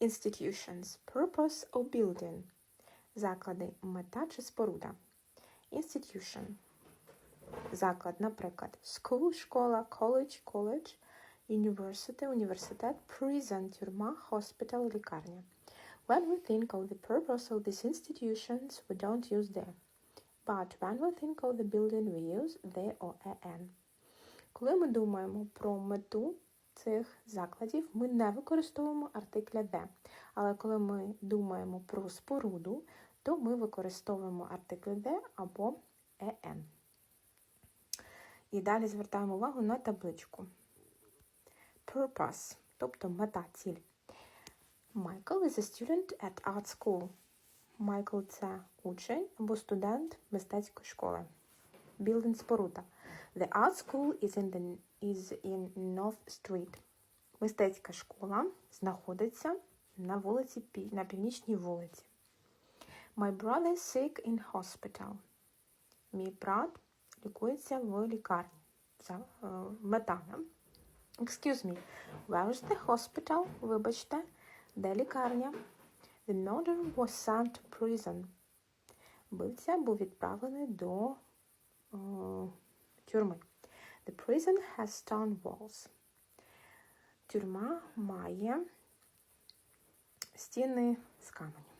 Institutions. Purpose of building. Заклади. Мета чи споруда. Institution. Заклад, наприклад, school, школа, college, college, university, університет, prison, тюрма, hospital, лікарня. When we think of the purpose of these institutions, we don't use the. But when we think of the building, we use the or an. Коли ми думаємо про мету цих закладів, ми не використовуємо артикля «the». Але коли ми думаємо про споруду, то ми використовуємо артикль «the» або «en». І далі звертаємо увагу на табличку. Purpose, тобто мета, ціль. Michael is a student at art school. Майкл це учень або студент мистецької школи. Building споруда. The art school is in, the, is in North Street. Мистецька школа знаходиться на вулиці на північній вулиці. My brother is sick in hospital. Мій брат лікується в лікарні. Це е, мета. Excuse me. Where is the hospital? Вибачте, де лікарня? The murderer was sent to prison. Вбивця був відправлений до е, тюрми. The prison has stone walls. Тюрма має стіни з каменю.